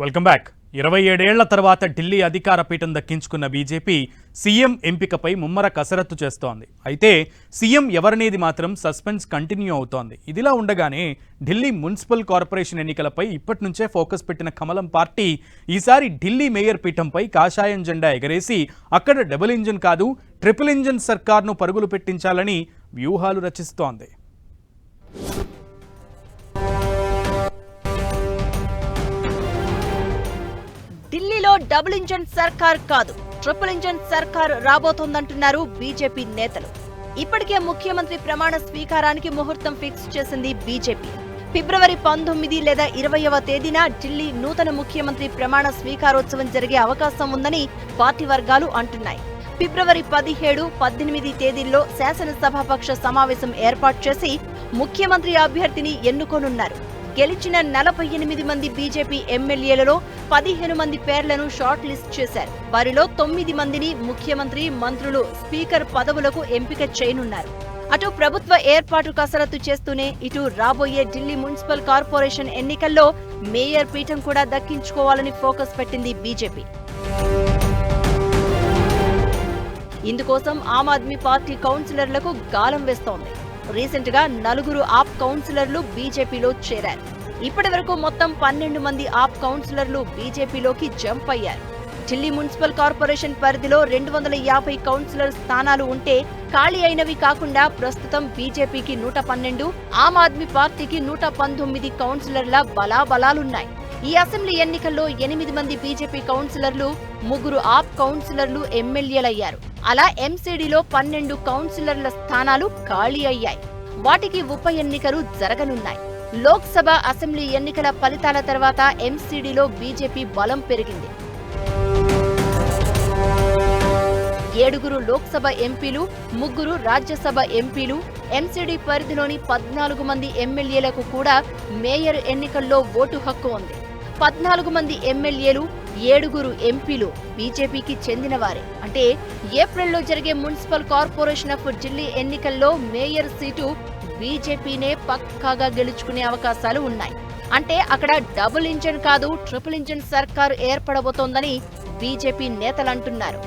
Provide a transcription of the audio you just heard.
Welcome back ఇరవై ఏడేళ్ళ తర్వాత ఢిల్లీ అధికార పీఠం దక్కించుకున్న బీజేపీ సీఎం ఎంపికపై ముమ్మర కసరత్తు చేస్తోంది. అయితే సీఎం ఎవరనేది మాత్రం సస్పెన్స్ కంటిన్యూ అవుతోంది. ఇదిలా ఉండగానే ఢిల్లీ మున్సిపల్ కార్పొరేషన్ ఎన్నికలపై ఇప్పటి నుంచే ఫోకస్ పెట్టిన కమలం పార్టీ ఈసారి ఢిల్లీ మేయర్ పీఠంపై కాషాయం జెండా ఎగరేసి అక్కడ డబుల్ ఇంజిన్ కాదు ట్రిపుల్ ఇంజిన్ సర్కార్ను పరుగులు పెట్టించాలని వ్యూహాలు రచిస్తోంది. ఢిల్లీలో డబుల్ ఇంజన్ సర్కార్ కాదు ట్రిపుల్ ఇంజన్ సర్కార్ రాబోతోందంటున్నారు బీజేపీ నేతలు. ఇప్పటికే ముఖ్యమంత్రి ప్రమాణ స్వీకారానికి ముహూర్తం ఫిక్స్ చేసింది బీజేపీ. ఫిబ్రవరి పంతొమ్మిది లేదా ఇరవయవ తేదీన ఢిల్లీ నూతన ముఖ్యమంత్రి ప్రమాణ స్వీకారోత్సవం జరిగే అవకాశం ఉందని పార్టీ వర్గాలు అంటున్నాయి. ఫిబ్రవరి పదిహేడు పద్దెనిమిది తేదీల్లో శాసనసభాపక్ష సమావేశం ఏర్పాటు చేసి ముఖ్యమంత్రి అభ్యర్థిని ఎన్నుకోనున్నారు. గెలిచిన నలభై ఎనిమిది మంది బీజేపీ ఎమ్మెల్యేలలో పదిహేను మంది పేర్లను షార్ట్ లిస్ట్ చేశారు. వారిలో తొమ్మిది మందిని ముఖ్యమంత్రి మంత్రులు స్పీకర్ పదవులకు ఎంపిక చేయనున్నారు. అటు ప్రభుత్వ ఏర్పాటు కసరత్తు చేస్తూనే ఇటు రాబోయే ఢిల్లీ మున్సిపల్ కార్పొరేషన్ ఎన్నికల్లో మేయర్ పీఠం కూడా దక్కించుకోవాలని ఫోకస్ పెట్టింది బీజేపీ. ఇందుకోసం ఆమ్ ఆద్మీ పార్టీ కౌన్సిలర్లకు గాలం వేస్తోంది. రీసెంట్గా నలుగురు ఆప్ కౌన్సిలర్లు బీజేపీలో చేరారు. ఇప్పటి వరకు మొత్తం పన్నెండు మంది ఆప్ కౌన్సిలర్లు బీజేపీలోకి జంప్ అయ్యారు. ఢిల్లీ మున్సిపల్ కార్పొరేషన్ పరిధిలో రెండు వందల యాభై కౌన్సిలర్ స్థానాలు ఉంటే ఖాళీ అయినవి కాకుండా ప్రస్తుతం బీజేపీకి నూట పన్నెండు ఆమ్ ఆద్మీ పార్టీకి నూట పంతొమ్మిది కౌన్సిలర్ల బలాబలాలున్నాయి. ఈ అసెంబ్లీ ఎన్నికల్లో ఎనిమిది మంది బీజేపీ కౌన్సిలర్లు ముగ్గురు ఆప్ కౌన్సిలర్లు ఎమ్మెల్యేలయ్యారు. అలా ఎంసీడీలో పన్నెండు కౌన్సిలర్ల స్థానాలు ఖాళీ అయ్యాయి. వాటికి ఉప ఎన్నికలు జరగనున్నాయి. లోక్సభ అసెంబ్లీ ఎన్నికల ఫలితాల తర్వాత ఎంసీడీలో బీజేపీ బలం పెరిగింది. ఏడుగురు లోక్సభ ఎంపీలు ముగ్గురు రాజ్యసభ ఎంపీలు ఎంసీడీ పరిధిలోని పద్నాలుగు మంది ఎమ్మెల్యేలకు కూడా మేయర్ ఎన్నికల్లో ఓటు హక్కు ఉంది. పద్నాలుగు మంది ఎమ్మెల్యేలు ఏడుగురు ఎంపీలు బీజేపీకి చెందినవారే. అంటే ఏప్రిల్లో జరిగే మున్సిపల్ కార్పొరేషన్ ఆఫ్ ఢిల్లీ ఎన్నికల్లో మేయర్ సీటు బీజేపీనే పక్కాగా గెలుచుకునే అవకాశాలు ఉన్నాయి. అంటే అక్కడ డబుల్ ఇంజన్ కాదు ట్రిపుల్ ఇంజన్ సర్కారు ఏర్పడబోతోందని బీజేపీ నేతలంటున్నారు